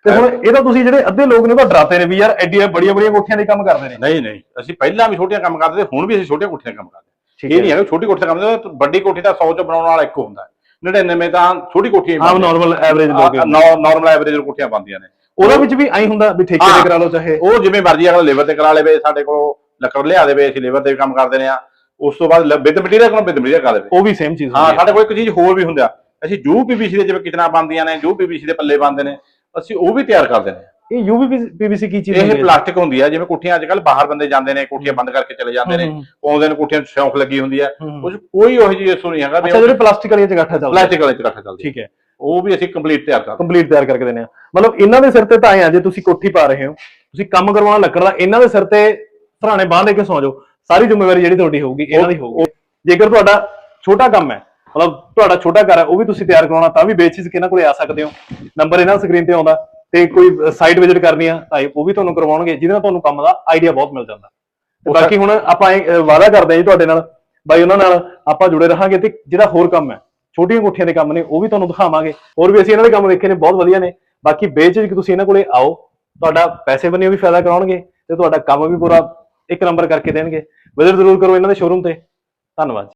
ਤੇ ਹੁਣ ਇਹਦਾ ਤੁਸੀਂ ਜਿਹੜੇ ਅੱਧੇ ਲੋਕ ਨੇ ਉਹ ਤਾਂ ਡਰਾਤੇ ਨੇ ਵੀ ਯਾਰ ਐਡੀਆਂ ਬੜੀਆਂ ਬੜੀਆਂ ਕੋਠੀਆਂ ਦੇ ਕੰਮ ਕਰਦੇ ਨੇ। ਨਹੀਂ ਨਹੀਂ। ਅਸੀਂ ਪਹਿਲਾਂ ਵੀ ਛੋਟੀਆਂ ਕੰਮ ਕਰਦੇ ਤੇ ਹੁਣ ਵੀ ਅਸੀਂ ਛੋਟੀਆਂ ਕੋਠੀਆਂ ਕੰਮ ਕਰਦੇ ਠੀਕ ਇਹ ਨਹੀਂ ਹੈਗਾ ਛੋਟੀ ਕੋਠੀ ਦਾ ਕੰਮ ਕਰਦੇ ਵੱਡੀ ਕੋਠੀ ਦਾ 100 ਚ ਬਣਾਉਣ ਵਾਲਾ ਇੱਕ ਹੁੰਦਾ 99 ਤਾਂ ਛੋਟੀ ਕੋਠੀਆਂ ਆਮ ਨਾਰਮਲ ਐਵਰੇਜ ਲੋਕ ਹੀ। ਨਾਰਮਲ ਐਵਰੇਜ ਕੋਠੀਆਂ ਬਣਦੀਆਂ ਨੇ। ਉਹਦੇ ਵਿੱਚ ਵੀ ਐਂ ਹੁੰਦਾ ਵੀ ਠੇਕੇ ਹਾਂ। ਤੇ ਕਰਾ ਲਓ ਚਾਹੇ। ਉਹ ਜਿਵੇਂ ਮਰਜ਼ੀ ਅਗਲਾ ਲੇਬਰ ਤੇ ਕਰਾ ਲੇਵੇ ਸਾਡੇ ਕੋਲ ਲੱਕੜ ਲਿਆ ਦੇਵੇ ਅਸੀਂ ਲੇਬਰ ਤੇ ਵੀ ਕੰਮ ਕਰਦੇ ਨੇ ਆ। ਉਸ ਤੋਂ ਬਾਅਦ ਵਿਦ ਮਟੀਰੀਅਲ ਕੋਲ ਵਿਦ ਮਟੀਰੀਅਲ ਕਰਾ ਦੇਵੇ ਉਹ ਵੀ ਸੇਮ ਚੀਜ਼ ਹਾਂ ਹੁੰਦੀ ਹੈ। ਸਾਡੇ ਕੋਲ ਇੱਕ ਚੀਜ਼ ਹੋਰ ਵੀ ਹੁੰਦਾ ਅਸੀਂ ਜੂ ਪੀਵੀਸੀ ਦੇ ਜਿਵੇਂ ਕਿਚਨਾ ਬਣਦੀਆਂ ਨੇ ਜੂ ਪੀਵੀਸੀ ਦੇ ਪੱਲੇ ਬਣਦੇ ਨੇ ਅਸੀਂ ਉਹ ਵੀ ਤਿਆਰ ਕਰਦੇ ਨੇ। ਇਹ ਯੂਵੀ ਪੀਵੀਸੀ ਕੀ ਚੀਜ਼ ਇਹ ਹੁੰਦੀ ਹੈ? ਪਲਾਸਟਿਕ ਹੁੰਦੀ ਆ ਜਿਵੇਂ ਕੁੱਠੀਆਂ ਅੱਜ ਕੱਲ ਬਾਹਰ ਬੰਦੇ ਜਾਂਦੇ ਨੇ ਕੁੱਠੀਆਂ ਬੰਦ ਕਰਕੇ ਚਲੇ ਜਾਂਦੇ ਨੇ ਹੂੰ, ਪਾਉਂਦੇ ਨੇ ਕੁੱਠੀਆਂ 'ਚ ਸ਼ੌਂਕ ਲੱਗੀ ਹੁੰਦੀ ਆ। ਹੂੰ। ਉਸ 'ਚ ਕੋਈ ਉਹੋ ਜਿਹੀ ਇਸ਼ੂ ਨਹੀਂ ਹੈਗਾ ਵੀ ਅੱਛਾ ਜਿਹੜੇ ਪਲਾਸਟਿਕ ਵਾਲੀਆਂ ਚਗਾਠਾ ਚੱਲਦਾ। ਪਲਾਸਟਿਕ ਵਾਲੇ 'ਚ ਰੱਖ ਚੱਲਦੀ। ਠੀਕ ਹੈ। ਉਹ ਵੀ ਅਸੀਂ ਕੰਪਲੀਟ ਤਿਆਰ ਕਰਦੇ। ਕੰਪਲੀਟ ਤਿਆਰ ਕਰਕੇ ਦਿੰਦੇ ਆ। ਮਤਲਬ ਇਹਨਾਂ ਦੇ ਸਿਰ ਤੇ ਤਾਂ ਆਏ ਆ ਜੇ ਤੁਸੀਂ ਕੋਠੀ ਪਾ ਰਹੇ ਹੋ ਤੁਸੀਂ ਕੰਮ ਕਰਵਾਉਣਾ ਲੱਕੜ ਦਾ ਇਹਨਾਂ ਦੇ ਸਿਰ ਤੇ ਸਰਾਣੇ ਬਾਂਹ ਦੇ ਕੇ ਸੌ ਜਾਓ। ਸਾਰੀ ਜ਼ਿੰਮੇਵਾਰੀ ਜਿਹੜੀ ਤੁਹਾਡੀ ਹੋਊਗੀ ਇਹਨਾਂ ਦੀ ਹੋਊਗੀ। ਜੇਕਰ ਤੁਹਾਡਾ ਛੋਟਾ ਕੰਮ ਹੈ ਮਤਲਬ ਤੁਹਾਡਾ ਛੋਟਾ ਘਰ ਹੈ ਉਹ ਵੀ ਤੁਸੀਂ ਤਿਆਰ ਕਰਾਉਣਾ ਤਾਂ ਵੀ ਬੇਚਿਜਕ ਇਹਨਾਂ ਕੋਲੇ ਆ ਸਕਦੇ ਹੋ? ਨੰਬਰ ਇਹਨਾਂ ਸਕਰੀਨ ਤੇ ਆਉਂਦਾ ਤੇ ਕੋਈ ਸਾਈਟ ਵਿਜ਼ਿਟ ਕਰਨੀ ਆ ਤਾਂ ਉਹ ਵੀ ਤੁਹਾਨੂੰ ਕਰਵਾਉਣਗੇ ਜਿਹਦੇ ਨਾਲ ਤੁਹਾਨੂੰ ਕੰਮ ਦਾ ਆਈਡੀਆ ਬਹੁਤ ਮਿਲ ਜਾਂਦਾ। ਤੇ ਬਾਕੀ ਹੁਣ ਆਪਾਂ ਵਾਅਦਾ ਕਰਦੇ ਹਾਂ ਜੀ ਤੁਹਾਡੇ ਨਾਲ ਬਾਈ ਉਹਨਾਂ ਨਾਲ ਆਪਾਂ ਜੁੜੇ ਰਹਾਂਗੇ ਤੇ ਜਿਹੜਾ ਹੋਰ ਕੰਮ ਹੈ ਛੋਟੀਆਂ ਕੋਠੀਆਂ ਦੇ ਕੰਮ ਨੇ ਉਹ ਵੀ ਤੁਹਾਨੂੰ ਦਿਖਾਵਾਂਗੇ। ਹੋਰ ਵੀ ਅਸੀਂ ਇਹਨਾਂ ਦੇ ਕੰਮ ਦੇਖੇ ਨੇ ਬਹੁਤ ਵਧੀਆ ਨੇ। ਬਾਕੀ ਬੇਚਿਜਕ ਤੁਸੀਂ ਇਹਨਾਂ ਕੋਲੇ ਆਓ ਤੁਹਾਡਾ ਪੈਸੇ ਬੰਨਿਓ ਵੀ ਫਾਇਦਾ ਕਰਾਉਣਗੇ ਤੇ ਤੁਹਾਡਾ ਕੰਮ ਵੀ ਪੂਰਾ ਇੱਕ ਨੰਬਰ ਕਰਕੇ ਦੇਣਗੇ। ਵਿਜ਼ਿਟ ਜ਼ਰੂਰ ਕਰੋ ਇਹਨਾਂ ਦੇ ਸ਼ੋਰੂਮ ਤੇ। ਧੰਨਵਾਦ।